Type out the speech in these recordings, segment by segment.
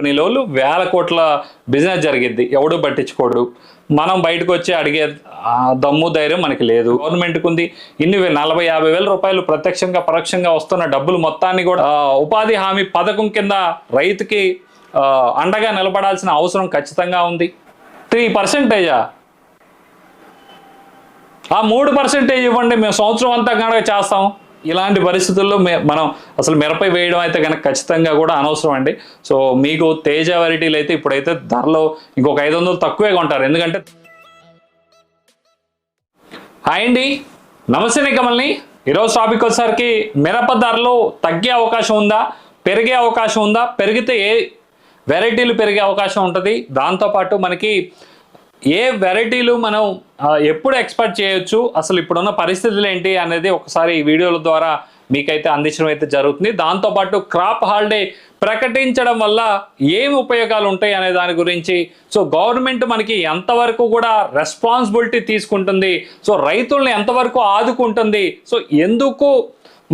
కంపెనీలో వేల కోట్ల బిజినెస్ జరిగిద్ది. ఎవడు పట్టించుకోడు. మనం బయటకు వచ్చి అడిగే దమ్ము ధైర్యం మనకి లేదు. గవర్నమెంట్కి ఉంది ఇన్ని వే- నలభై యాభై వేల రూపాయలు ప్రత్యక్షంగా పరోక్షంగా వస్తున్న డబ్బులు మొత్తాన్ని కూడా ఉపాధి హామీ పథకం కింద రైతుకి అండగా నిలబడాల్సిన అవసరం ఖచ్చితంగా ఉంది. త్రీ పర్సెంటేజా? ఆ మూడు పర్సెంటేజ్ ఇవ్వండి. మేము సంవత్సరం అంతా కనుక చేస్తాం. ఇలాంటి పరిస్థితుల్లో మనం అసలు మిరపై వేయడం అయితే కనుక ఖచ్చితంగా కూడా అనవసరం అండి. సో మీకు తేజ వెరైటీలు అయితే ఇప్పుడైతే ధరలో ఇంకొక ఐదు వందలు తక్కువే కొంటారు. ఎందుకంటే హాయ్ అండి. నమస్తే నికమల్ని ఈరోజు టాపిక్ వచ్చేసరికి మిరప ధరలు తగ్గే అవకాశం ఉందా? పెరిగే అవకాశం ఉందా? పెరిగితే ఏ వెరైటీలు పెరిగే అవకాశం ఉంటుంది? దాంతోపాటు మనకి ఏ వెరైటీలు మనం ఎప్పుడు ఎక్స్పెక్ట్ చేయొచ్చు అసలు ఇప్పుడున్న పరిస్థితులు ఏంటి అనేది ఒకసారి ఈ వీడియోల ద్వారా మీకైతే అందించడం అయితే జరుగుతుంది. దాంతోపాటు క్రాప్ హాలిడే ప్రకటించడం వల్ల ఏం ఉపయోగాలు ఉంటాయి అనే దాని గురించి సో గవర్నమెంట్ మనకి ఎంతవరకు కూడా రెస్పాన్సిబిలిటీ తీసుకుంటుంది సో రైతుల్ని ఎంతవరకు ఆదుకుంటుంది సో ఎందుకు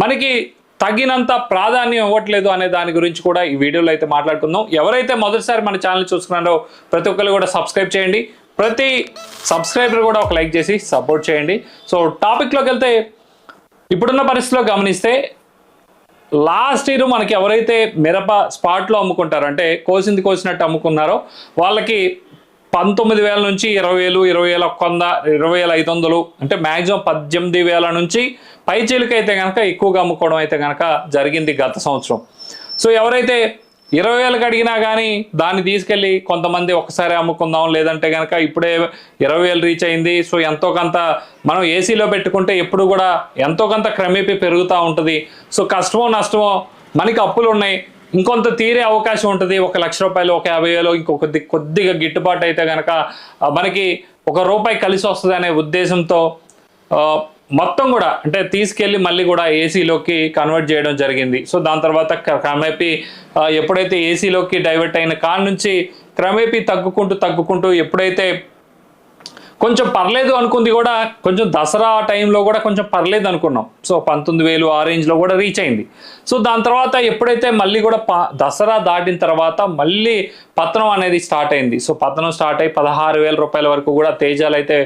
మనకి తగినంత ప్రాధాన్యం ఇవ్వట్లేదు అనే దాని గురించి కూడా ఈ వీడియోలో అయితే మాట్లాడుకుందాం. ఎవరైతే మొదటిసారి మన ఛానల్ చూసుకున్నారో ప్రతి ఒక్కరు కూడా సబ్స్క్రైబ్ చేయండి. ప్రతి సబ్స్క్రైబర్ కూడా ఒక లైక్ చేసి సపోర్ట్ చేయండి. సో టాపిక్లోకి వెళ్తే ఇప్పుడున్న పరిస్థితిలో గమనిస్తే లాస్ట్ ఇయర్ మనకి ఎవరైతే మిరప స్పాట్లో అమ్ముకుంటారో అంటే కోసింది కోసినట్టు అమ్ముకున్నారో వాళ్ళకి పంతొమ్మిది వేల నుంచి ఇరవై వేలు ఇరవై వేల ఒక్క వంద ఇరవై వేల ఐదు వందలు అంటే మ్యాక్సిమం పద్దెనిమిది వేల నుంచి పైచీలకైతే కనుక ఎక్కువగా అమ్ముకోవడం అయితే కనుక జరిగింది గత సంవత్సరం. సో ఎవరైతే ఇరవై వేలకు అడిగినా కానీ దాన్ని తీసుకెళ్ళి కొంతమంది ఒకసారి అమ్ముకుందాం లేదంటే కనుక ఇప్పుడే ఇరవై వేలు రీచ్ అయింది. సో ఎంతో కొంత మనం ఏసీలో పెట్టుకుంటే ఎప్పుడు కూడా ఎంతో కొంత క్రమేపీ పెరుగుతూ ఉంటుంది. సో కష్టమో నష్టమో మనకి అప్పులు ఉన్నాయి. ఇంకొంత తీరే అవకాశం ఉంటుంది. ఒక లక్ష రూపాయలు ఒక యాభై వేలు ఇంకొక కొద్దిగా గిట్టుబాటు అయితే కనుక మనకి ఒక రూపాయి కలిసి వస్తుంది అనే ఉద్దేశంతో మొత్తం కూడా అంటే తీసుకెళ్ళి మళ్ళీ కూడా ఏసీలోకి కన్వర్ట్ చేయడం జరిగింది. సో దాని తర్వాత క్రమేపీ ఎప్పుడైతే ఏసీలోకి డైవర్ట్ అయిన కాడ నుంచి క్రమేపీ తగ్గుకుంటూ తగ్గుకుంటూ ఎప్పుడైతే కొంచెం పర్లేదు అనుకుంది కూడా కొంచెం దసరా టైంలో కూడా కొంచెం పర్లేదు అనుకున్నాం. సో పంతొమ్మిది వేలు ఆ రేంజ్లో కూడా రీచ్ అయింది. సో దాని తర్వాత ఎప్పుడైతే మళ్ళీ కూడా ప దసరా దాటిన తర్వాత మళ్ళీ పతనం అనేది స్టార్ట్ అయింది. సో పతనం స్టార్ట్ అయ్యి పదహారు వేల రూపాయల వరకు కూడా తేజాలు అయితే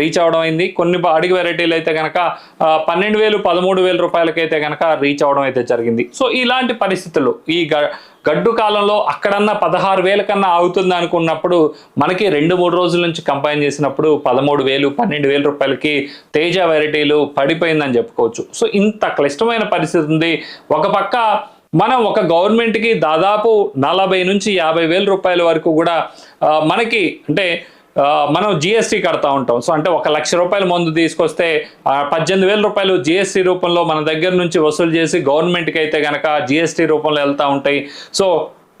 రీచ్ అవడం అయింది. కొన్ని అడిగి వెరైటీలు అయితే కనుక పన్నెండు వేలు పదమూడు వేల రూపాయలకైతే కనుక రీచ్ అవడం అయితే జరిగింది. సో ఇలాంటి పరిస్థితుల్లో ఈ గ గడ్డు కాలంలో అక్కడన్నా పదహారు వేల కన్నా ఆగుతుంది అనుకున్నప్పుడు మనకి రెండు మూడు రోజుల నుంచి కంపైన్ చేసినప్పుడు పదమూడు వేలు పన్నెండు వేల రూపాయలకి తేజ వెరైటీలు పడిపోయిందని చెప్పుకోవచ్చు. సో ఇంత క్లిష్టమైన పరిస్థితి ఉంది. ఒక పక్క మనం ఒక గవర్నమెంట్కి దాదాపు నలభై నుంచి యాభై వేల రూపాయల వరకు కూడా మనకి అంటే మనం జిఎస్టీ కడతా ఉంటాం. సో అంటే ఒక లక్ష రూపాయల మందు తీసుకొస్తే పద్దెనిమిది వేల రూపాయలు జిఎస్టీ రూపంలో మన దగ్గర నుంచి వసూలు చేసి గవర్నమెంట్కి అయితే కనుక జిఎస్టీ రూపంలో వెళ్తూ ఉంటాయి. సో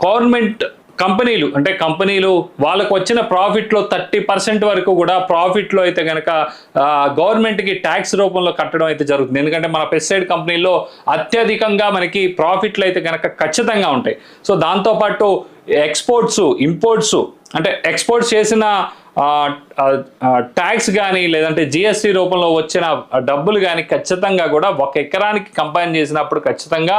గవర్నమెంట్ కంపెనీలు అంటే కంపెనీలు వాళ్ళకు వచ్చిన ప్రాఫిట్లో థర్టీ పర్సెంట్ వరకు కూడా ప్రాఫిట్లో అయితే కనుక గవర్నమెంట్కి ట్యాక్స్ రూపంలో కట్టడం అయితే జరుగుతుంది. ఎందుకంటే మన పెస్టిసైడ్ కంపెనీలో అత్యధికంగా మనకి ప్రాఫిట్లు అయితే కనుక ఖచ్చితంగా ఉంటాయి. సో దాంతోపాటు ఎక్స్పోర్ట్స్ ఇంపోర్ట్స్ అంటే ఎక్స్పోర్ట్స్ చేసిన ట్యాక్స్ కానీ లేదంటే జిఎస్టీ రూపంలో వచ్చిన డబ్బులు కానీ ఖచ్చితంగా కూడా ఒక ఎకరానికి కంపైన్ చేసినప్పుడు ఖచ్చితంగా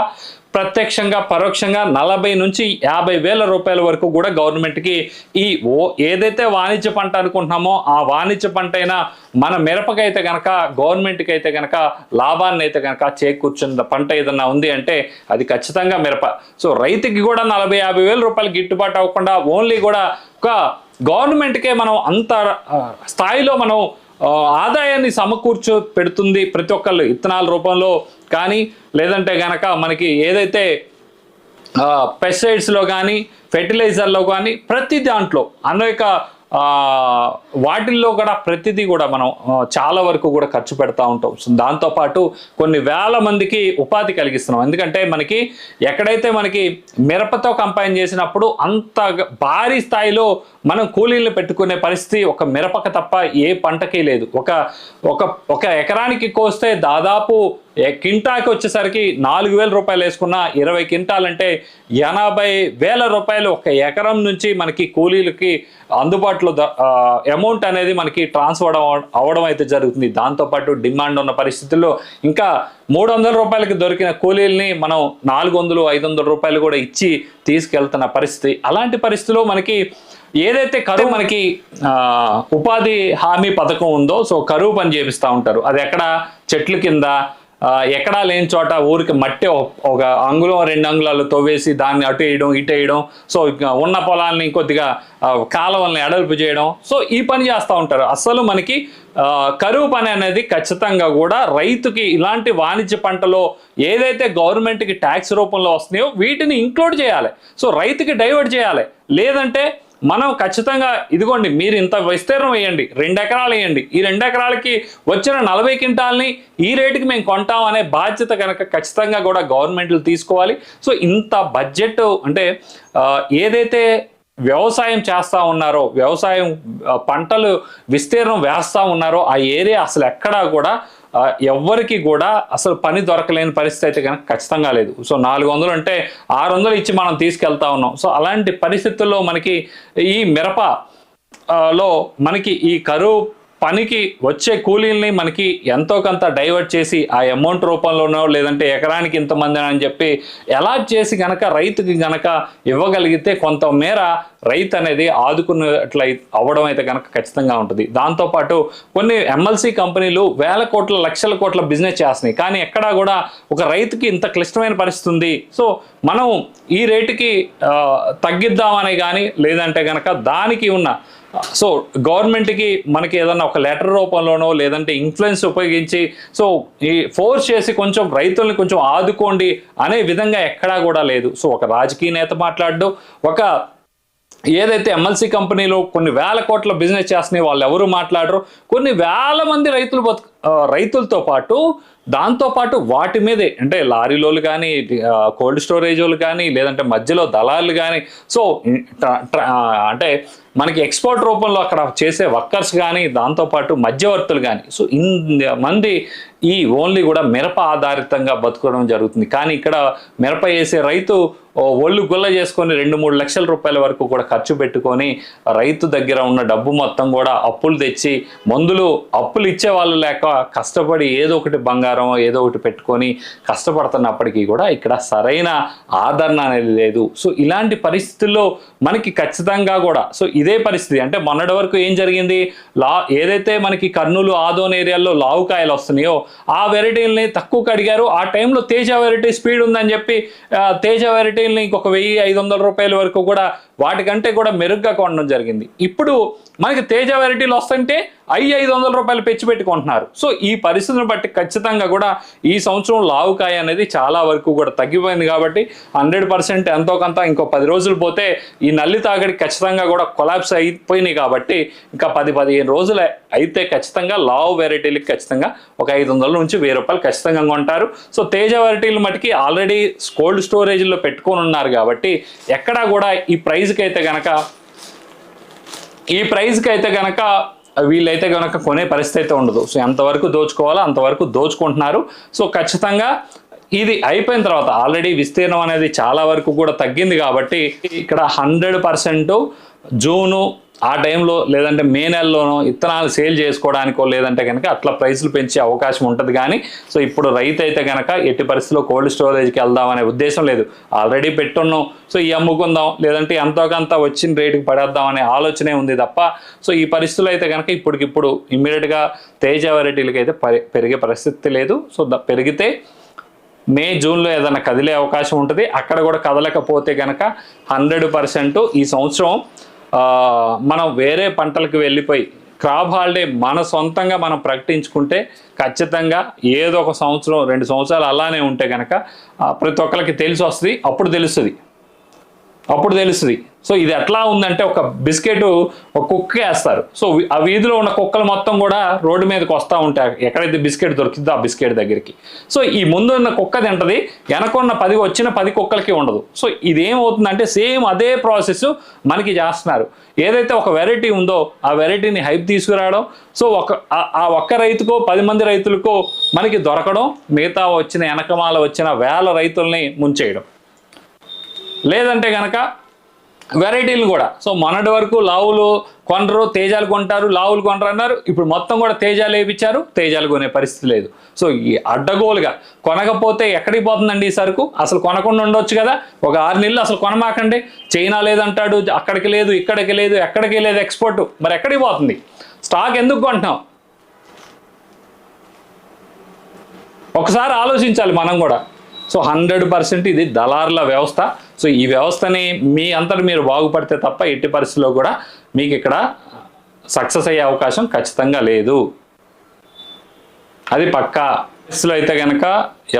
ప్రత్యక్షంగా పరోక్షంగా నలభై నుంచి యాభై వేల రూపాయల వరకు కూడా గవర్నమెంట్కి ఈ ఓ ఏదైతే వాణిజ్య పంట అనుకుంటున్నామో ఆ వాణిజ్య పంట అయినా మన మిరపకైతే కనుక గవర్నమెంట్కి అయితే కనుక లాభాన్ని అయితే కనుక చేకూర్చున్న పంట ఏదన్నా ఉంది అంటే అది ఖచ్చితంగా మిరప. సో రైతుకి కూడా నలభై యాభై వేల రూపాయలు గిట్టుబాటు అవ్వకుండా ఓన్లీ కూడా ఒక గవర్నమెంట్కే మనం అంత స్థాయిలో మనం ఆదాయాన్ని సమకూర్చు పెడుతుంది ప్రతి ఒక్కళ్ళు ఇత్తనాల రూపంలో. కానీ లేదంటే గనక మనకి ఏదైతే పెస్టిసైడ్స్లో కానీ ఫెర్టిలైజర్లో కానీ ప్రతి దాంట్లో అనేక వాటిల్లో కూడా ప్రతిదీ కూడా మనం చాలా వరకు కూడా ఖర్చు పెడతా ఉంటాం. సో దాంతోపాటు కొన్ని వేల మందికి ఉపాధి కలిగిస్తున్నాం. ఎందుకంటే మనకి ఎక్కడైతే మనకి మిరపతో కంపైన్ చేసినప్పుడు అంత భారీ స్థాయిలో మనం కూలీలను పెట్టుకునే పరిస్థితి ఒక మిరపక తప్ప ఏ పంటకి లేదు. ఒక ఒక ఒక ఎకరానికి కోస్తే దాదాపు కింటాకి వచ్చేసరికి నాలుగు వేల రూపాయలు వేసుకున్న ఇరవై కింటాలంటే ఎనభై వేల రూపాయలు ఒక ఎకరం నుంచి మనకి కూలీలకి అందుబాటులో అమౌంట్ అనేది మనకి ట్రాన్స్ఫర్ అవడం అయితే జరుగుతుంది. దాంతోపాటు డిమాండ్ ఉన్న పరిస్థితుల్లో ఇంకా మూడు వందల రూపాయలకి దొరికిన కూలీల్ని మనం నాలుగు వందలు ఐదు వందల రూపాయలు కూడా ఇచ్చి తీసుకెళ్తున్న పరిస్థితి. అలాంటి పరిస్థితిలో మనకి ఏదైతే కరువు మనకి ఉపాధి హామీ పథకం ఉందో సో కరువు పని చేపిస్తూ ఉంటారు. అది ఎక్కడ? చెట్ల కింద ఎక్కడా లేని చోట ఊరికి మట్టి ఒక- అంగుళం రెండు అంగుళాలు తవ్వేసి దాన్ని అటు వేయడం ఇటు వేయడం. సో ఇక ఉన్న పొలాల్ని కొద్దిగా కాలువల్ని ఎడల్పు చేయడం. సో ఈ పని చేస్తూ ఉంటారు. అసలు మనకి కరువు పని అనేది ఖచ్చితంగా కూడా రైతుకి ఇలాంటి వాణిజ్య పంటలో ఏదైతే గవర్నమెంట్కి ట్యాక్స్ రూపంలో వస్తున్నాయో వీటిని ఇంక్లూడ్ చేయాలి. సో రైతుకి డైవర్ట్ చేయాలి. లేదంటే మనం ఖచ్చితంగా ఇదిగోండి మీరు ఇంత విస్తీర్ణం వేయండి రెండు ఎకరాలు వేయండి. ఈ రెండు ఎకరాలకి వచ్చిన నలభై క్వింటాల్ని ఈ రేటుకి మేము కొంటాం అనే బాధ్యత కనుక ఖచ్చితంగా కూడా గవర్నమెంట్లు తీసుకోవాలి. సో ఇంత బడ్జెట్ అంటే ఏదైతే వ్యవసాయం చేస్తూ ఉన్నారో వ్యవసాయం పంటలు విస్తీర్ణం వేస్తూ ఉన్నారో ఆ ఏరియా అసలు ఎక్కడా కూడా ఎవ్వరికి కూడా అసలు పని దొరకలేని పరిస్థితి అయితే కనుక ఖచ్చితంగా లేదు. సో నాలుగు వందలు అంటే ఆరు వందలు ఇచ్చి మనం తీసుకెళ్తా ఉన్నాం. సో అలాంటి పరిస్థితుల్లో మనకి ఈ మిరప లో మనకి ఈ కరువు పనికి వచ్చే కూలీల్ని మనకి ఎంతో కొంత డైవర్ట్ చేసి ఆ అమౌంట్ రూపంలోనో లేదంటే ఎకరానికి ఇంతమంది అని చెప్పి ఎలా చేసి గనక రైతుకి గనక ఇవ్వగలిగితే కొంతమేర రైతు అనేది ఆదుకున్నట్లయి అవ్వడం అయితే కనుక ఖచ్చితంగా ఉంటుంది. దాంతోపాటు కొన్ని ఎమ్మెల్సీ కంపెనీలు వేల కోట్ల లక్షల కోట్ల బిజినెస్ చేస్తున్నాయి. కానీ ఎక్కడా కూడా ఒక రైతుకి ఇంత క్లిష్టమైన పరిస్థితి ఉంది. సో మనం ఈ రేటుకి తగ్గిద్దామని కానీ లేదంటే కనుక దానికి ఉన్న సో గవర్నమెంట్కి మనకి ఏదన్నా ఒక లెటర్ రూపంలోనో లేదంటే ఇన్ఫ్లుయెన్స్ ఉపయోగించి సో ఈ ఫోర్స్ చేసి కొంచెం రైతుల్ని కొంచెం ఆదుకోండి అనే విధంగా ఎక్కడా కూడా లేదు. సో ఒక రాజకీయ నేత మాట్లాడడం ఒక ఏదైతే ఎమ్మెల్సీ కంపెనీలో కొన్ని వేల కోట్ల బిజినెస్ చేస్తున్నాయి వాళ్ళు ఎవరు మాట్లాడరు. కొన్ని వేల మంది రైతులు బతు రైతులతో పాటు దాంతో పాటు వాటి మీదే అంటే లారీలోలు కానీ కోల్డ్ స్టోరేజ్ వాళ్ళు కానీ లేదంటే మధ్యలో దళాలు కానీ సో అంటే మనకి ఎక్స్పోర్ట్ రూపంలో అక్కడ చేసే వర్కర్స్ కానీ దాంతోపాటు మధ్యవర్తులు కానీ సో ఇన్ మంది ఈ ఓన్లీ కూడా మిరప ఆధారితంగా బతుకడం జరుగుతుంది. కానీ ఇక్కడ మిరప వేసే రైతు ఒళ్ళు గుల్ల చేసుకొని రెండు మూడు లక్షల రూపాయల వరకు కూడా ఖర్చు పెట్టుకొని రైతు దగ్గర ఉన్న డబ్బు మొత్తం కూడా అప్పులు తెచ్చి మందులు అప్పులు ఇచ్చే వాళ్ళు లేక కష్టపడి ఏదో ఒకటి బంగారం ఏదో ఒకటి పెట్టుకొని కష్టపడుతున్నప్పటికీ కూడా ఇక్కడ సరైన ఆదరణ అనేది లేదు. సో ఇలాంటి పరిస్థితుల్లో మనకి ఖచ్చితంగా కూడా సో ఇది పరిస్థితి. అంటే మొన్నటి వరకు ఏం జరిగింది? లా ఏదైతే మనకి కర్నూలు ఆదోన్ ఏరియాలో లావుకాయలు వస్తున్నాయో ఆ వెరైటీలని తక్కువ కడిగారు. ఆ టైంలో తేజ వెరైటీ స్పీడ్ ఉందని చెప్పి తేజ వెరైటీలని ఇంకొక వెయ్యి ఐదు వందల రూపాయల వరకు కూడా వాటికంటే కూడా మెరుగ్గా కొనడం జరిగింది. ఇప్పుడు మనకి తేజ వెరైటీలు వస్తుంటే అయ్యి ఐదు వందల రూపాయలు పెంచి పెట్టుకుంటున్నారు. సో ఈ పరిస్థితిని బట్టి ఖచ్చితంగా కూడా ఈ సంవత్సరం లావుకాయ అనేది చాలా వరకు కూడా తగ్గిపోయింది కాబట్టి హండ్రెడ్ పర్సెంట్ ఎంతో కొంత ఇంకో పది రోజులు పోతే ఈ నల్లి తాగడి ఖచ్చితంగా కూడా కొలాప్స్ అయిపోయినాయి కాబట్టి ఇంకా పది పదిహేను రోజులు అయితే ఖచ్చితంగా లావు వెరైటీలకు ఖచ్చితంగా ఒక ఐదు వందల నుంచి వెయ్యి రూపాయలు ఖచ్చితంగా కొంటారు. సో తేజ వెరైటీలు మటుకి ఆల్రెడీ కోల్డ్ స్టోరేజ్లో పెట్టుకొని ఉన్నారు కాబట్టి ఎక్కడా కూడా ఈ ప్రైజ్కి అయితే కనుక ఈ ప్రైజ్కి అయితే కనుక వీళ్ళైతే కనుక కొనే పరిస్థితి అయితే ఉండదు. సో ఎంతవరకు దోచుకోవాలో అంతవరకు దోచుకుంటున్నారు. సో ఖచ్చితంగా ఇది అయిపోయిన తర్వాత ఆల్రెడీ విస్తీర్ణం అనేది చాలా వరకు కూడా తగ్గింది కాబట్టి ఇక్కడ హండ్రెడ్ పర్సెంట్ జూను ఆ టైంలో లేదంటే మే నెలలోనో ఇత్తనాలు సేల్ చేసుకోవడానికో లేదంటే కనుక అట్లా ప్రైసులు పెంచే అవకాశం ఉంటుంది కానీ సో ఇప్పుడు రైతు అయితే కనుక ఎట్టి పరిస్థితిలో కోల్డ్ స్టోరేజ్కి వెళ్దాం అనే ఉద్దేశం లేదు. ఆల్రెడీ పెట్టున్నాం సో ఈ అమ్ముకుందాం లేదంటే ఎంతో కొంత వచ్చిన రేటుకి పడేద్దాం అనే ఆలోచనే ఉంది తప్ప సో ఈ పరిస్థితులు అయితే కనుక ఇప్పటికిప్పుడు ఇమ్మీడియట్గా తేజ వెరైటీలకి అయితే పెరిగే పరిస్థితి లేదు. సో పెరిగితే మే జూన్లో ఏదైనా కదిలే అవకాశం ఉంటుంది. అక్కడ కూడా కదలకపోతే కనుక హండ్రెడ్ పర్సెంట్ ఈ సంవత్సరం మనం వేరే పంటలకు వెళ్ళిపోయి క్రాప్ హాలిడే మన సొంతంగా మనం ప్రకటించుకుంటే ఖచ్చితంగా ఏదో ఒక సంవత్సరం రెండు సంవత్సరాలు అలానే ఉంటే కనుక ప్రతి ఒక్కరికి తెలిసి వస్తుంది అప్పుడు తెలుస్తుంది. అప్పుడు తెలుస్తుంది. సో ఇది ఎట్లా ఉందంటే ఒక బిస్కెట్ ఒక కుక్క వేస్తారు. సో ఆ వీధిలో ఉన్న కుక్కలు మొత్తం కూడా రోడ్డు మీదకి వస్తూ ఉంటాయి. ఎక్కడైతే బిస్కెట్ దొరికిందో ఆ బిస్కెట్ దగ్గరికి. సో ఈ ముందు ఉన్న కుక్క తింటది వెనకున్న పది వచ్చిన పది కుక్కలకి ఉండదు. సో ఇది ఏమవుతుందంటే సేమ్ అదే ప్రాసెస్ మనకి చేస్తున్నారు. ఏదైతే ఒక వెరైటీ ఉందో ఆ వెరైటీని హైప్ తీసుకురావడం సో ఒక ఆ- ఆ ఒక్క రైతుకో పది మంది రైతులకో మనకి దొరకడం మిగతా వచ్చిన వెనకమాల వచ్చిన వేల రైతుల్ని ముంచేయడం. లేదంటే కనుక వెరైటీలు కూడా. సో మొన్నటి వరకు లావులు కొనరు తేజాలు కొంటారు లావులు కొనరు అన్నారు. ఇప్పుడు మొత్తం కూడా తేజాలు వేయించారు తేజాలు కొనే పరిస్థితి లేదు. సో ఈ అడ్డగోలుగా కొనకపోతే ఎక్కడికి పోతుందండి ఈ సరుకు? అసలు కొనకుండా ఉండొచ్చు కదా. ఒక ఆరు నెలలు అసలు కొనమాకండి. చైనా లేదంటాడు అక్కడికి లేదు ఇక్కడికి లేదు ఎక్కడికి లేదు ఎక్స్పోర్ట్. మరి ఎక్కడికి పోతుంది? స్టాక్ ఎందుకు కొంటున్నాం? ఒకసారి ఆలోచించాలి మనం కూడా. సో హండ్రెడ్ పర్సెంట్ ఇది దళారుల వ్యవస్థ. సో ఈ వ్యవస్థని మీ అంతటి మీరు బాగుపడితే తప్ప ఎట్టి పరిస్థితిలో కూడా మీకు ఇక్కడ సక్సెస్ అయ్యే అవకాశం ఖచ్చితంగా లేదు. అది పక్కా. లో అయితే కనుక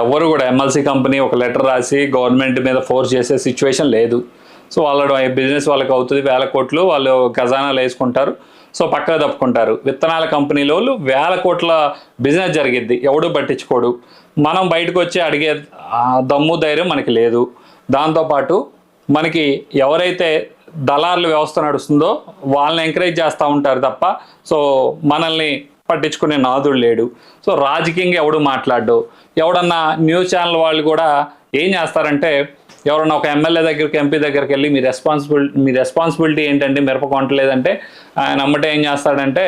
ఎవరు కూడా ఎమ్మెల్సీ కంపెనీ ఒక లెటర్ రాసి గవర్నమెంట్ మీద ఫోర్స్ చేసే సిచ్యువేషన్ లేదు. సో వాళ్ళ బిజినెస్ వాళ్ళకి అవుతుంది వేల కోట్లు వాళ్ళు ఖజానాలు వేసుకుంటారు. సో పక్కగా తప్పుకుంటారు. విత్తనాల కంపెనీలో వేల కోట్ల బిజినెస్ జరిగిద్ది. ఎవడు పట్టించుకోడు. మనం బయటకు వచ్చి అడిగే దమ్ము ధైర్యం మనకి లేదు. దాంతోపాటు మనకి ఎవరైతే దళారుల వ్యవస్థ నడుస్తుందో వాళ్ళని ఎంకరేజ్ చేస్తూ ఉంటారు తప్ప సో మనల్ని పట్టించుకునే నాదుడు లేడు. సో రాజకీయంగా ఎవడు మాట్లాడు ఎవడన్నా న్యూస్ ఛానల్ వాళ్ళు కూడా ఏం చేస్తారంటే ఎవరన్నా ఒక ఎమ్మెల్యే దగ్గరికి ఎంపీ దగ్గరికి వెళ్ళి మీ రెస్పాన్సిబిల్ మీ రెస్పాన్సిబిలిటీ ఏంటంటే మిరప కొంటలేదంటే ఆయన అమ్మటే ఏం చేస్తాడంటే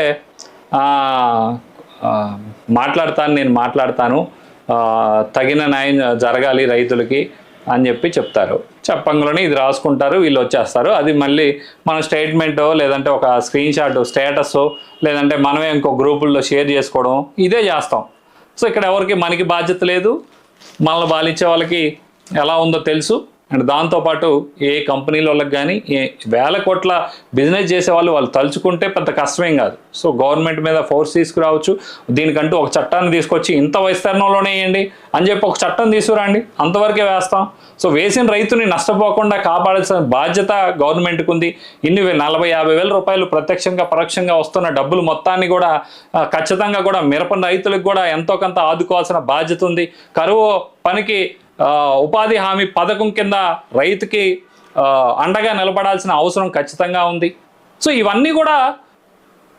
మాట్లాడతాను నేను మాట్లాడతాను తగిన న్యాయం జరగాలి రైతులకి అని చెప్పి చెప్తారు. చెప్పంగానే ఇది రాసుకుంటారు వీళ్ళు వచ్చేస్తారు. అది మళ్ళీ మన స్టేట్మెంటో లేదంటే ఒక స్క్రీన్ షాట్ స్టేటస్ లేదంటే మనమే ఇంకో గ్రూపుల్లో షేర్ చేసుకోవడం ఇదే చేస్తాం. సో ఇక్కడ ఎవరికి మనకి బాధ్యత లేదు. మనల్ని బాలించే వాళ్ళకి ఎలా ఉందో తెలుసు. అండ్ దాంతోపాటు ఏ కంపెనీల వాళ్ళకి కానీ ఏ వేల కోట్ల బిజినెస్ చేసే వాళ్ళు వాళ్ళు తలుచుకుంటే పెద్ద కష్టమేం కాదు. సో గవర్నమెంట్ మీద ఫోర్స్ తీసుకురావచ్చు. దీనికంటూ ఒక చట్టాన్ని తీసుకొచ్చి ఇంత విస్తరణలోనే వేయండి అని చెప్పి ఒక చట్టం తీసుకురండి. అంతవరకే వేస్తాం. సో వేసిన రైతుని నష్టపోకుండా కాపాడాల్సిన బాధ్యత గవర్నమెంట్కి ఉంది. ఇన్ని నలభై యాభై వేల రూపాయలు ప్రత్యక్షంగా పరోక్షంగా వస్తున్న డబ్బులు మొత్తాన్ని కూడా ఖచ్చితంగా కూడా మిరప రైతులకు కూడా ఎంతో కొంత ఆదుకోవాల్సిన బాధ్యత ఉంది. కరువు పనికి ఉపాధి హామీ పథకం కింద రైతుకి అండగా నిలబడాల్సిన అవసరం ఖచ్చితంగా ఉంది. సో ఇవన్నీ కూడా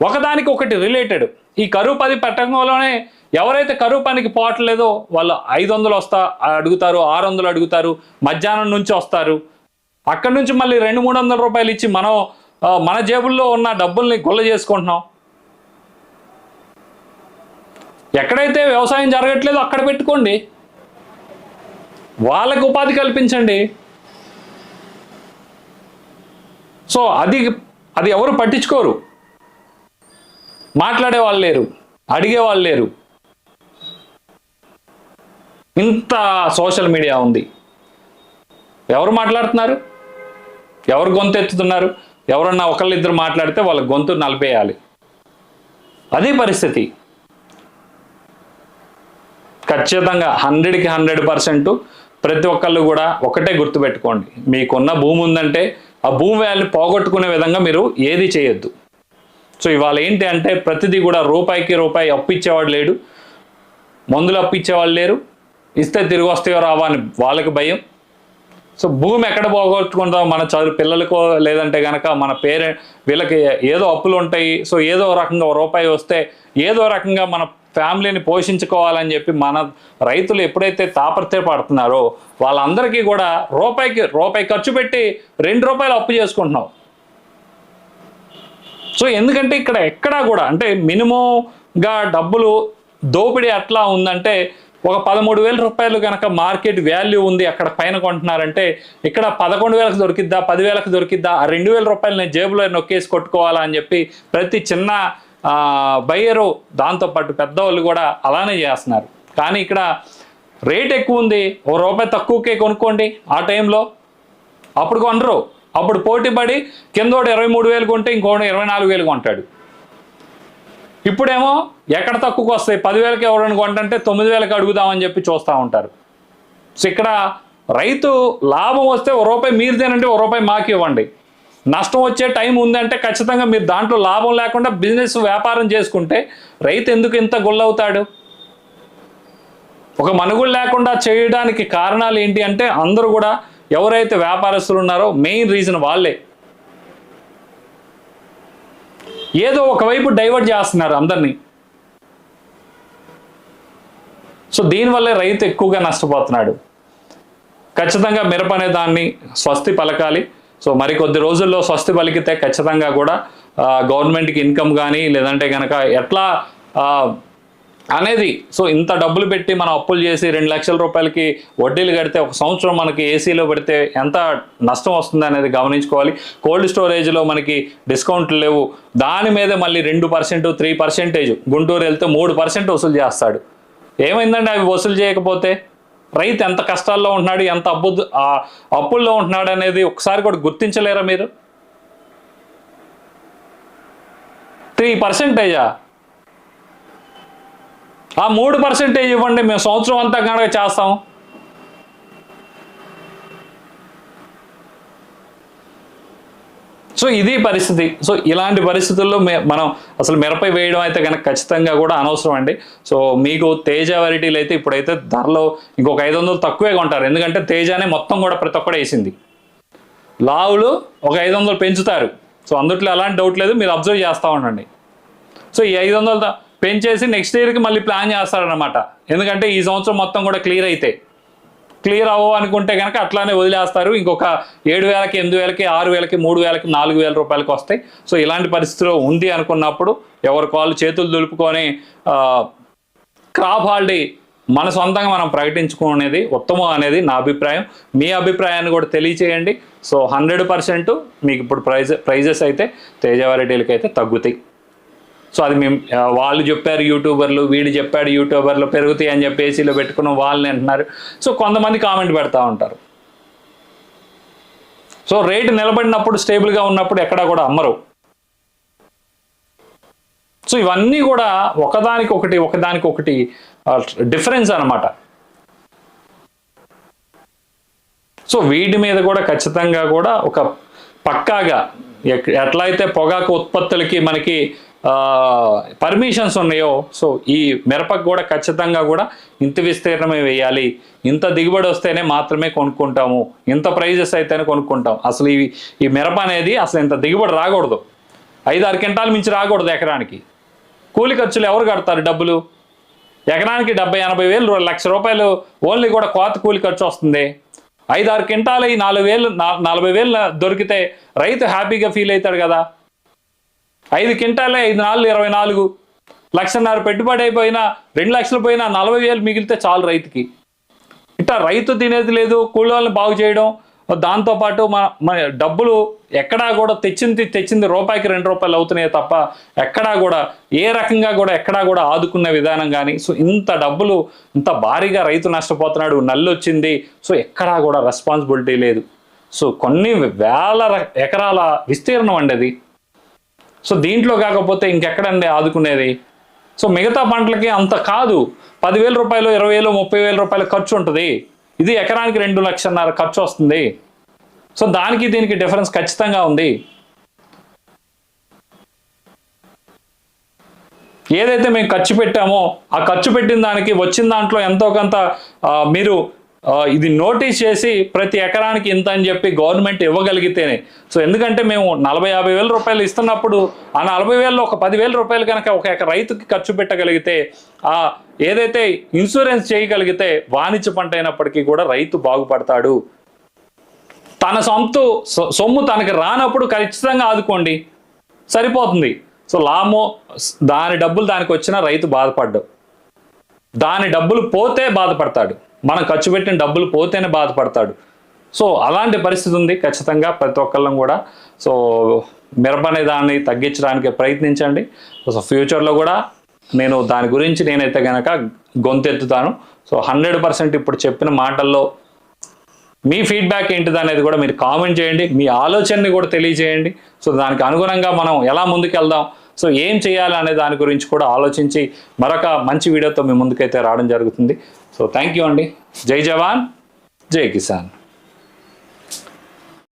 ఒకదానికి ఒకటి రిలేటెడ్. ఈ కరువు పది పట్టణంలోనే ఎవరైతే కరువు పనికి పోవట్లేదో వాళ్ళు ఐదు వందలు వస్తా అడుగుతారు ఆరు వందలు అడుగుతారు మధ్యాహ్నం నుంచి వస్తారు. అక్కడి నుంచి మళ్ళీ రెండు మూడు వందల రూపాయలు ఇచ్చి మనం మన జేబుల్లో ఉన్న డబ్బుల్ని గుల్ల చేసుకుంటున్నాం. ఎక్కడైతే వ్యవసాయం జరగట్లేదో అక్కడ పెట్టుకోండి. వాళ్ళకు ఉపాధి కల్పించండి. సో అది అది ఎవరు పట్టించుకోరు. మాట్లాడే వాళ్ళు లేరు అడిగే వాళ్ళు లేరు. ఇంత సోషల్ మీడియా ఉంది. ఎవరు మాట్లాడుతున్నారు? ఎవరు గొంతు ఎత్తుతున్నారు? ఎవరన్నా ఒకళ్ళిద్దరు మాట్లాడితే వాళ్ళ గొంతు నలిపేయాలి. అదే పరిస్థితి. ఖచ్చితంగా హండ్రెడ్కి హండ్రెడ్ పర్సెంట్ ప్రతి ఒక్కళ్ళు కూడా ఒకటే గుర్తుపెట్టుకోండి. మీకున్న భూమి ఉందంటే ఆ భూమి వాల్యూ పోగొట్టుకునే విధంగా మీరు ఏది చేయొద్దు. సో ఇవాళ ఏంటి అంటే ప్రతిదీ కూడా రూపాయికి రూపాయి అప్పు ఇచ్చేవాడు లేడు. మందులు అప్పు ఇచ్చేవాళ్ళు లేరు. ఇస్తే తిరిగి వస్తాయో రావా అని వాళ్ళకి భయం. సో భూమి ఎక్కడ పోగొట్టుకుంటాం మన చదువు పిల్లలకో లేదంటే కనుక మన పేరెంట్ వీళ్ళకి ఏదో అప్పులు ఉంటాయి. సో ఏదో రకంగా రూపాయి వస్తే ఏదో రకంగా మన ఫ్యామిలీని పోషించుకోవాలని చెప్పి మన రైతులు ఎప్పుడైతే తాపత్రయపడుతున్నారో వాళ్ళందరికీ కూడా రూపాయికి రూపాయి ఖర్చు పెట్టి రెండు రూపాయలు అప్పు చేసుకుంటున్నాం. సో ఎందుకంటే ఇక్కడ ఎక్కడా కూడా అంటే మినిమంగా డబ్బులు దోపిడీ ఎట్లా ఉందంటే ఒక పదమూడు వేల రూపాయలు కనుక మార్కెట్ వాల్యూ ఉంది అక్కడ పైన కొంటున్నారంటే ఇక్కడ పదకొండు వేలకు దొరికిద్దా పదివేలకు దొరికిద్దా ఆ రెండు వేల రూపాయలు నేను జేబులో నొక్కేసి కొట్టుకోవాలా అని చెప్పి ప్రతి చిన్న బయ్యరు దాంతోపాటు పెద్దవాళ్ళు కూడా అలానే చేస్తున్నారు. కానీ ఇక్కడ రేట్ ఎక్కువ ఉంది. ఓ రూపాయి తక్కువకే కొనుక్కోండి ఆ టైంలో. అప్పుడు కొనరు. అప్పుడు పోటీ పడి కిందోడు ఇరవై మూడు వేలు కొంటే ఇంకోటి ఇరవై నాలుగు వేలు కొంటాడు. ఇప్పుడేమో ఎక్కడ తక్కువకు వస్తాయి? పదివేలకి ఎవరైనా కొంటంటే తొమ్మిది వేలకి అడుగుదామని చెప్పి చూస్తూ ఉంటారు. సో ఇక్కడ రైతు లాభం వస్తే ఒక రూపాయి మీరు తినండి ఒక రూపాయి మాకు ఇవ్వండి. నష్టం వచ్చే టైం ఉందంటే ఖచ్చితంగా మీరు దాంట్లో లాభం లేకుండా బిజినెస్ వ్యాపారం చేసుకుంటే రైతు ఎందుకు ఇంత గుల్లవుతాడు? ఒక మనుగుడు లేకుండా చేయడానికి కారణాలు ఏంటి అంటే అందరూ కూడా ఎవరైతే వ్యాపారస్తులు ఉన్నారో మెయిన్ రీజన్ వాళ్ళే. ఏదో ఒకవైపు డైవర్ట్ చేస్తున్నారు అందరినీ. సో దీనివల్లే రైతు ఎక్కువగా నష్టపోతున్నాడు. ఖచ్చితంగా మిరప అనే దాన్ని స్వస్తి పలకాలి. సో మరి కొద్ది రోజుల్లో స్వస్తి పలికితే ఖచ్చితంగా కూడా గవర్నమెంట్కి ఇన్కమ్ కానీ లేదంటే కనుక ఎట్లా అనేది సో ఇంత డబ్బులు పెట్టి మనం అప్పులు చేసి రెండు లక్షల రూపాయలకి వడ్డీలు కడితే ఒక సంవత్సరం మనకి ఏసీలో పెడితే ఎంత నష్టం వస్తుంది అనేది గమనించుకోవాలి. కోల్డ్ స్టోరేజ్లో మనకి డిస్కౌంట్లు లేవు. దాని మీద మళ్ళీ రెండు పర్సెంట్ త్రీ పర్సెంటేజ్. గుంటూరు వెళ్తే మూడు పర్సెంట్ వసూలు చేస్తాడు. ఏమైందండి అవి వసూలు చేయకపోతే? రైతు ఎంత కష్టాల్లో ఉంటున్నాడు ఎంత అబ్బు అప్పుల్లో ఉంటున్నాడు అనేది ఒకసారి కూడా గుర్తించలేరా మీరు? త్రీ పర్సెంటేజా? ఆ మూడు పర్సెంటేజ్ ఇవ్వండి మేము సంవత్సరం అంతా కనుక చేస్తాం. సో ఇది పరిస్థితి. సో ఇలాంటి పరిస్థితుల్లో మే- మనం అసలు మిరపై వేయడం అయితే కనుక ఖచ్చితంగా కూడా అనవసరం అండి. సో మీకు తేజ వెరైటీలు అయితే ఇప్పుడైతే ధరలో ఇంకొక ఐదు వందలు తక్కువే కొంటారు. ఎందుకంటే తేజానే మొత్తం కూడా ప్రతి ఒక్కడే వేసింది. లావులు ఒక ఐదు వందలు పెంచుతారు. సో అందుట్లో ఎలాంటి డౌట్ లేదు. మీరు అబ్జర్వ్ చేస్తూ ఉండండి. సో ఈ ఐదు వందలు పెంచేసి నెక్స్ట్ ఇయర్కి మళ్ళీ ప్లాన్ చేస్తారనమాట ఎందుకంటే ఈ సంవత్సరం మొత్తం కూడా క్లియర్ అయితే. క్లియర్ అవ్వ అనుకుంటే కనుక అట్లానే వదిలేస్తారు. ఇంకొక ఏడు వేలకి ఎనిమిది వేలకి ఆరు వేలకి మూడు వేలకి నాలుగు వేల రూపాయలకి వస్తాయి. సో ఇలాంటి పరిస్థితిలో ఉంది అనుకున్నప్పుడు ఎవరి కాళ్ళు చేతులు దులుపుకొని క్రాప్ హాలిడే మన సొంతంగా మనం ప్రకటించుకునేది ఉత్తమం అనేది నా అభిప్రాయం. మీ అభిప్రాయాన్ని కూడా తెలియచేయండి. సో హండ్రెడ్ పర్సెంట్ మీకు ఇప్పుడు ప్రైజ్ ప్రైజెస్ అయితే తేజ అయితే తగ్గుతాయి. సో అది మేము వాళ్ళు చెప్పారు యూట్యూబర్లు వీడు చెప్పాడు యూట్యూబర్లు పెరుగుతాయి అని చెప్పి ఏసీలో పెట్టుకున్న వాళ్ళని అంటున్నారు. సో కొంతమంది కామెంట్ పెడతా ఉంటారు. సో రేటు నిలబడినప్పుడు స్టేబుల్గా ఉన్నప్పుడు ఎక్కడా కూడా అమ్మరు. సో ఇవన్నీ కూడా ఒకదానికి ఒకటి ఒకదానికి ఒకటి డిఫరెన్స్ అనమాట సో వీటి మీద కూడా ఖచ్చితంగా కూడా ఒక పక్కాగా ఎట్లా అయితే పొగాకు ఉత్పత్తులకి మనకి పర్మిషన్స్ ఉన్నాయో సో ఈ మిరపకు కూడా ఖచ్చితంగా కూడా ఇంత విస్తీర్ణమే వేయాలి. ఇంత దిగుబడి వస్తేనే మాత్రమే కొనుక్కుంటాము. ఇంత ప్రైజెస్ అయితేనే కొనుక్కుంటాం. అసలు ఈ ఈ మిరప అనేది అసలు ఇంత దిగుబడి రాకూడదు. ఐదు ఆరు క్వింటాలు మించి రాకూడదు ఎకరానికి. కూలి ఖర్చులు ఎవరు కడతారు డబ్బులు? ఎకరానికి డెబ్బై ఎనభై వేలు లక్ష రూపాయలు ఓన్లీ కూడా కోత కూలి ఖర్చు వస్తుంది. ఐదు ఆరు క్వింటాలు ఈ నాలుగు వేలు నలభై వేలు దొరికితే రైతు హ్యాపీగా ఫీల్ అవుతాడు కదా. ఐదు క్వింటాలే ఐదు నాలుగు ఇరవై నాలుగు. లక్షన్నర పెట్టుబడి అయిపోయినా రెండు లక్షలు పోయినా నలభై వేలు మిగిలితే చాలు రైతుకి. ఇట్లా రైతు తినేది లేదు కూలి బాగు చేయడం దాంతోపాటు మన మన డబ్బులు ఎక్కడా కూడా తెచ్చింది తెచ్చింది రూపాయికి రెండు రూపాయలు అవుతున్నాయి తప్ప ఎక్కడా కూడా ఏ రకంగా కూడా ఎక్కడా కూడా ఆదుకున్న విధానం కానీ సో ఇంత డబ్బులు ఇంత భారీగా రైతు నష్టపోతున్నాడు నల్లు వచ్చింది సో ఎక్కడా కూడా రెస్పాన్సిబిలిటీ లేదు. సో కొన్ని వేల ర- ఎకరాల విస్తీర్ణం అండి అది. సో దీంట్లో కాకపోతే ఇంకెక్కడండి ఆదుకునేది? సో మిగతా పంటలకి అంత కాదు. పదివేల రూపాయలు ఇరవై వేలు ముప్పై వేల రూపాయల ఖర్చు ఉంటుంది. ఇది ఎకరానికి రెండు లక్షన్నర ఖర్చు వస్తుంది. సో దానికి దీనికి డిఫరెన్స్ ఖచ్చితంగా ఉంది. ఏదైతే మేము ఖర్చు పెట్టామో ఆ ఖర్చు పెట్టిన దానికి వచ్చిన దాంట్లో ఎంతో కొంత మీరు ఇది నోటీస్ చేసి ప్రతి ఎకరానికి ఇంత అని చెప్పి గవర్నమెంట్ ఇవ్వగలిగితేనే. సో ఎందుకంటే మేము నలభై యాభై వేల రూపాయలు ఇస్తున్నప్పుడు ఆ నలభై వేలలో ఒక పదివేల రూపాయలు కనుక ఒక ఎకర రైతుకి ఖర్చు పెట్టగలిగితే ఆ ఏదైతే ఇన్సూరెన్స్ చేయగలిగితే వాణిజ్య పంట అయినప్పటికీ కూడా రైతు బాగుపడతాడు. తన సొంత సొమ్ము తనకి రానప్పుడు ఖచ్చితంగా ఆదుకోండి. సరిపోతుంది. సో లామో దాని డబ్బులు దానికి వచ్చినా రైతు బాధపడ్డు. దాని డబ్బులు పోతే బాధపడతాడు. మనం ఖర్చు పెట్టిన డబ్బులు పోతేనే బాధపడతాడు. సో అలాంటి పరిస్థితి ఉంది ఖచ్చితంగా ప్రతి ఒక్కళ్ళం కూడా. సో మిరప అనే దాన్ని తగ్గించడానికి ప్రయత్నించండి. సో ఫ్యూచర్లో కూడా నేను దాని గురించి నేనైతే కనుక గొంతెత్తుతాను. సో హండ్రెడ్ పర్సెంట్ ఇప్పుడు చెప్పిన మాటల్లో మీ ఫీడ్బ్యాక్ ఏంటిది అనేది కూడా మీరు కామెంట్ చేయండి. మీ ఆలోచనని కూడా తెలియజేయండి. సో దానికి అనుగుణంగా మనం ఎలా ముందుకెళ్దాం? సో ఏం చేయాలి అనే దాని గురించి కూడా ఆలోచించి మరొక మంచి వీడియోతో మీ ముందుకైతే రావడం జరుగుతుంది. సో థ్యాంక్ యూ అండి. జై జవాన్. జై కిసాన్.